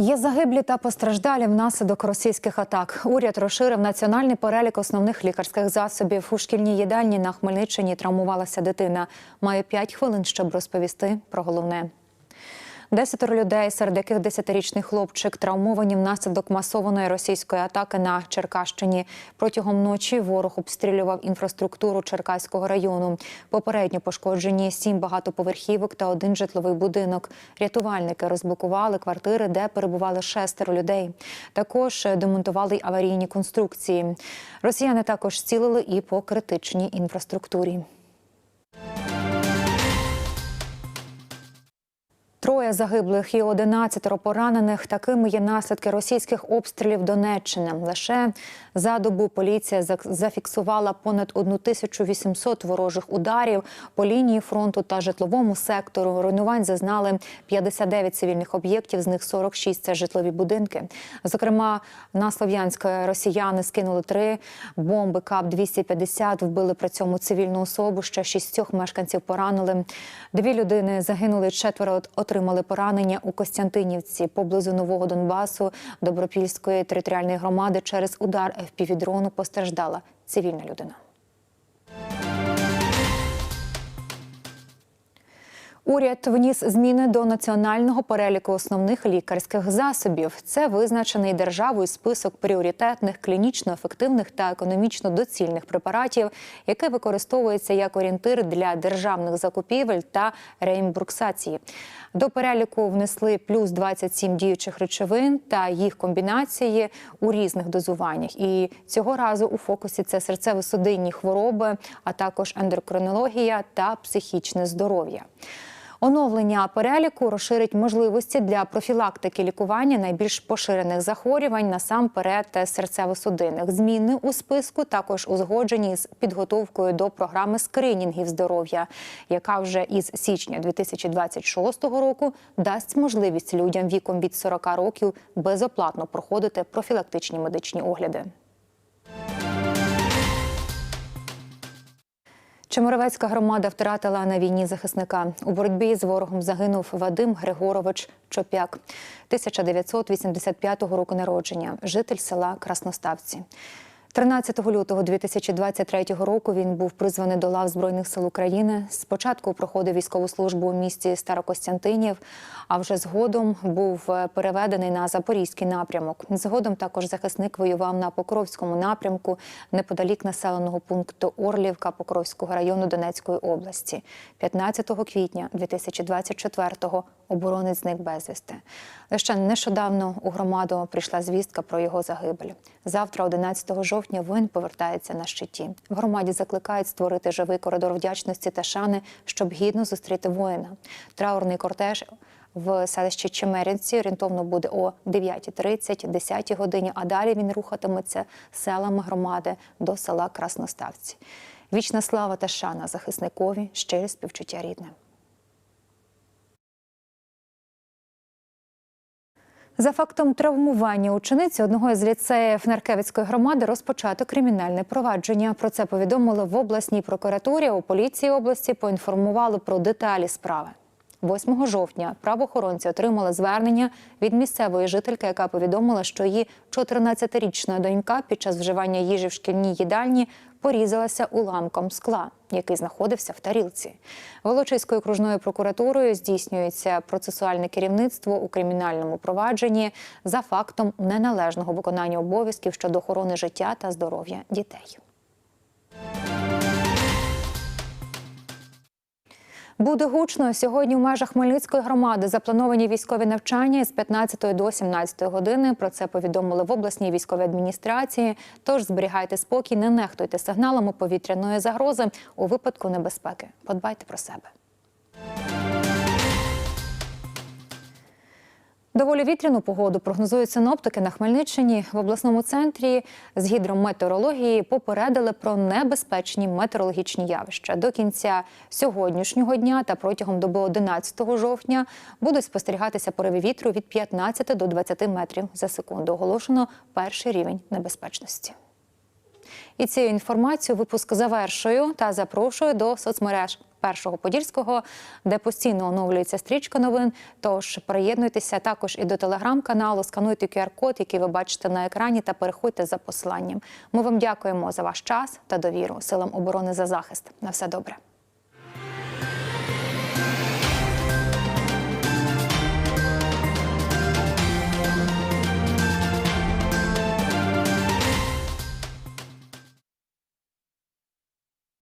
Є загиблі та постраждалі внаслідок російських атак. Уряд розширив національний перелік основних лікарських засобів. У шкільній їдальні на Хмельниччині травмувалася дитина. Маю 5 хвилин, щоб розповісти про головне. Десятеро людей, серед яких десятирічний хлопчик, травмовані внаслідок масованої російської атаки на Черкащині. Протягом ночі ворог обстрілював інфраструктуру Черкаського району. Попередньо пошкоджені сім багатоповерхівок та один житловий будинок. Рятувальники розблокували квартири, де перебували шестеро людей. Також демонтували й аварійні конструкції. Росіяни також цілили і по критичній інфраструктурі. Троє загиблих і 11 поранених. Такими є наслідки російських обстрілів Донеччини. Лише за добу поліція зафіксувала понад 1800 ворожих ударів по лінії фронту та житловому сектору. Руйнувань зазнали 59 цивільних об'єктів, з них 46 – це житлові будинки. Зокрема, на Слов'янське росіяни скинули три бомби КАП-250, вбили при цьому цивільну особу. Ще шістьох мешканців поранили. Дві людини загинули, четверо отримали поранення у Костянтинівці поблизу Нового Донбасу Добропільської територіальної громади. Через удар ФПВ-дрону постраждала цивільна людина. Уряд вніс зміни до національного переліку основних лікарських засобів. Це визначений державою список пріоритетних, клінічно ефективних та економічно доцільних препаратів, який використовується як орієнтир для державних закупівель та реімбурсації. До переліку внесли плюс 27 діючих речовин та їх комбінації у різних дозуваннях. І цього разу у фокусі це серцево-судинні хвороби, а також ендокринологія та психічне здоров'я. Оновлення переліку розширить можливості для профілактики лікування найбільш поширених захворювань, насамперед серцево-судинних. Зміни у списку також узгоджені з підготовкою до програми скринінгів здоров'я, яка вже із січня 2026 року дасть можливість людям віком від 40 років безоплатно проходити профілактичні медичні огляди. Чемеровецька громада втратила на війні захисника. У боротьбі з ворогом загинув Вадим Григорович Чопяк, 1985 року народження, житель села Красноставці. 13 лютого 2023 року він був призваний до лав Збройних сил України. Спочатку проходив військову службу у місті Старокостянтинів, а вже згодом був е, переведений на Запорізький напрямок. Згодом також захисник воював на Покровському напрямку неподалік населеного пункту Орлівка Покровського району Донецької області. 15 квітня 2024-го оборонець зник безвісти. Лише нещодавно у громаду прийшла звістка про його загибель. Завтра, 11 жовтня, воїн повертається на щиті. В громаді закликають створити живий коридор вдячності та шани, щоб гідно зустріти воїна. Траурний кортеж в селищі Чемеринці орієнтовно буде о 9.30, 10 годині, а далі він рухатиметься селами громади до села Красноставці. Вічна слава та шана захисникові, щирі співчуття рідним. За фактом травмування учениці одного із ліцеїв Наркевицької громади розпочато кримінальне провадження. Про це повідомили в обласній прокуратурі. У поліції області поінформували про деталі справи. 8 жовтня правоохоронці отримали звернення від місцевої жительки, яка повідомила, що її 14-річна донька під час вживання їжі в шкільній їдальні порізалася уламком скла, який знаходився в тарілці. Волочиською окружною прокуратурою здійснюється процесуальне керівництво у кримінальному провадженні за фактом неналежного виконання обов'язків щодо охорони життя та здоров'я дітей. Буде гучно сьогодні. У межах Хмельницької громади заплановані військові навчання з 15 до 17 години. Про це повідомили в обласній військовій адміністрації. Тож зберігайте спокій, не нехтуйте сигналами повітряної загрози у випадку небезпеки. Подбайте про себе. Доволі вітряну погоду прогнозують синоптики на Хмельниччині. В обласному центрі з гідрометеорології попередили про небезпечні метеорологічні явища. До кінця сьогоднішнього дня та протягом доби 11 жовтня будуть спостерігатися пориви вітру від 15 до 20 метрів за секунду. Оголошено перший рівень небезпечності. І цією інформацією випуск завершую та запрошую до соцмереж. Першого подільського, де постійно оновлюється стрічка новин. Тож приєднуйтеся також і до телеграм-каналу, скануйте QR-код, який ви бачите на екрані, та переходьте за посиланням. Ми вам дякуємо за ваш час та довіру силам оборони за захист. На все добре.